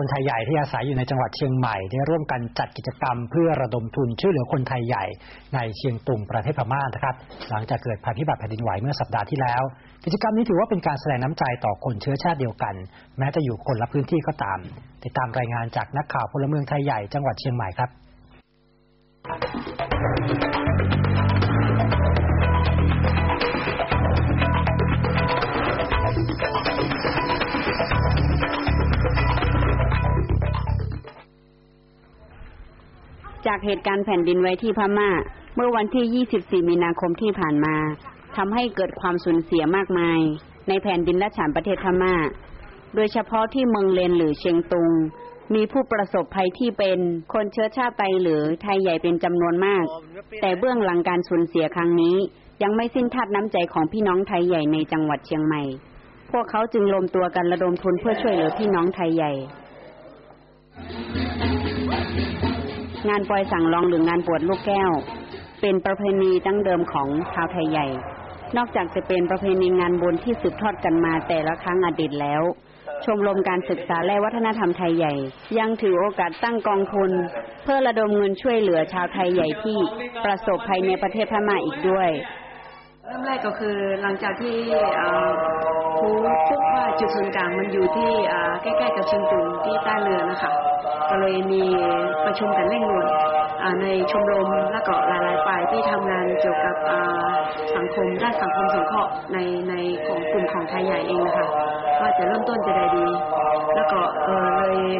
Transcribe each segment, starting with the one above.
คนไทยใหญ่ที่อาศัยอยู่ในจังหวัดเชียงใหม่ได้ร่วมกันจัดกิจกรรมเพื่อระดมทุนช่วยเหลือคนไทยใหญ่ในเชียงตุงประเทศพม่านะครับ หลังจากเกิดภัยพิบัติแผ่นดินไหวเมื่อสัปดาห์ที่แล้ว กิจกรรมนี้ถือว่าเป็นการแสดงน้ำใจต่อคนเชื้อชาติเดียวกัน แม้จะอยู่คนละพื้นที่ก็ตาม ติดตามรายงานจากนักข่าวพลเมืองไทยใหญ่จังหวัดเชียงใหม่ครับ จากเหตุการณ์แผ่นดินไหวที่พม่า เมื่อวันที่ 24 มีนาคมที่ผ่านมาทำให้เกิดความสูญเสียมากมาย ในแผ่นดินและฉานประเทศพม่า โดยเฉพาะที่เมืองเลนหรือเชียงตุง มีผู้ประสบภัยที่เป็นคนเชื้อชาติไตหรือไทยใหญ่เป็นจำนวนมาก แต่เบื้องหลังการสูญเสียครั้งนี้ ยังไม่สิ้นทาดน้ำใจของพี่น้องไทยใหญ่ในจังหวัดเชียงใหม่ พวกเขาจึงรวมตัวกันระดมทุนเพื่อช่วยเหลือพี่น้องไทยใหญ่ งานปล่อยสั่งลองหรืองานปวดลูกแก้ว เป็นประเพณีตั้งเดิมของชาวไทยใหญ่ นอกจากจะเป็นประเพณีงานบุญที่สืบทอดกันมาแต่ละครั้งอดีตแล้ว ชมรมการศึกษาและวัฒนธรรมไทยใหญ่ ยังถือโอกาสตั้งกองทุน เพื่อระดมเงินช่วยเหลือชาวไทยใหญ่ที่ประสบภัยในประเทศพม่าอีกด้วยเริ่มแรกก็คือหลังจากที่รู้ปุ๊บว่าจุดศูนย์กลางมันอยู่ที่ใกล้ๆกับเชียงตุงที่ใต้เรือนะคะ ก็เลยมี ประชุมกันเร่งด่วนในชมรมและก็หลาย ๆ ฝ่ายที่ทำงานเกี่ยวกับสังคมด้านสังคมสงเคราะห์ในในของกลุ่มของไทยใหญ่เองนะคะว่าจะเริ่มต้นจะได้ดี แล้วก็เออเลย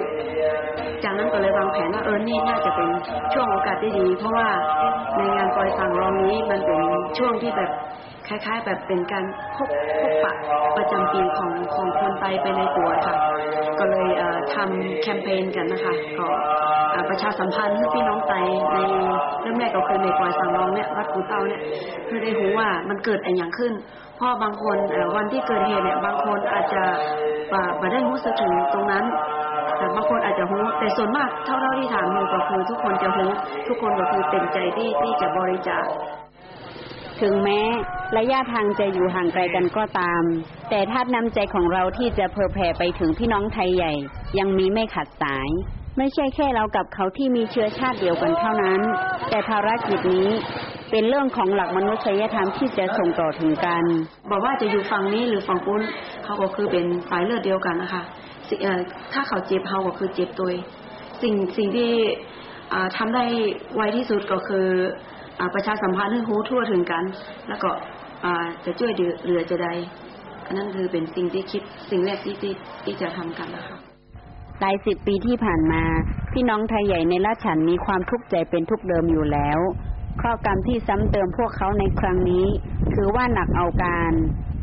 จากนั้นก็เลยวางแผนว่าเออนี่น่าจะเป็นช่วงโอกาสที่ดี เพราะว่าในงานปล่อยสั่งรองนี้มันเป็น ช่วงที่แบบคล้ายๆ แบบเป็นการพบพบปะประจำปีของของคนไทยไปในตัวค่ะ ก็เลยทำแคมเปญกันนะคะก็ประชาสัมพันธ์ให้พี่น้องไตในเริ่มแรกก็คือในปล่อยสังรองเนี่ยวัดกูเต้าเนี่ยเพื่อได้รู้ว่ามันเกิดอะไรอย่างขึ้นเพราะบางคนวันที่เกิดเหตุเนี่ยบางคนอาจจะไม่ได้รู้สึกถึงตรงนั้นแต่บางคนอาจจะรู้แต่ส่วนมากเท่าๆที่ถามมูก็คือทุกคนจะรู้ทุกคนก็คือเต็มใจที่ที่จะบริจาค ถึงแม้ระยะทางจะอยู่ห่างไกลกันก็ตาม แต่ธาตุน้ำใจของเราที่จะเผยแผ่ไปถึงพี่น้องไทยใหญ่ ยังมีไม่ขาดสาย ไม่ใช่แค่เรากับเขาที่มีเชื้อชาติเดียวกันเท่านั้น แต่ภารกิจนี้เป็นเรื่องของหลักมนุษยธรรมที่จะส่งต่อถึงกัน บอกว่าจะอยู่ฝั่งนี้หรือฝั่งปุ้นเขาก็คือเป็นสายเลือดเดียวกันนะคะถ้าเขาเจ็บเขาก็คือเจ็บตัวสิ่งสิ่งที่ทำได้ไวที่สุดก็คือ ประชาสัมพันธ์ให้รู้ทั่วถึงกัน แล้วก็จะช่วยเหลือจะได้อันนั้นคือเป็นสิ่งที่คิดสิ่งแรกที่ที่ที่จะทำกันนะคะหลายสิบปีที่ผ่านมา พี่น้องไทยใหญ่ในราชฉันมีความทุกข์ใจเป็นทุกเดิมอยู่แล้วข้อกรรมที่ซ้ำเติมพวกเขาในครั้งนี้ คือว่าหนักเอาการ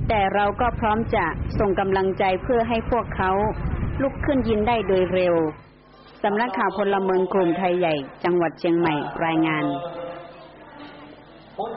แต่เราก็พร้อมจะส่งกำลังใจเพื่อให้พวกเขา ลุกขึ้นยินได้โดยเร็วสำนักข่าวพลเมืองกลุ่มไทยใหญ่ จังหวัดเชียงใหม่รายงาน ผม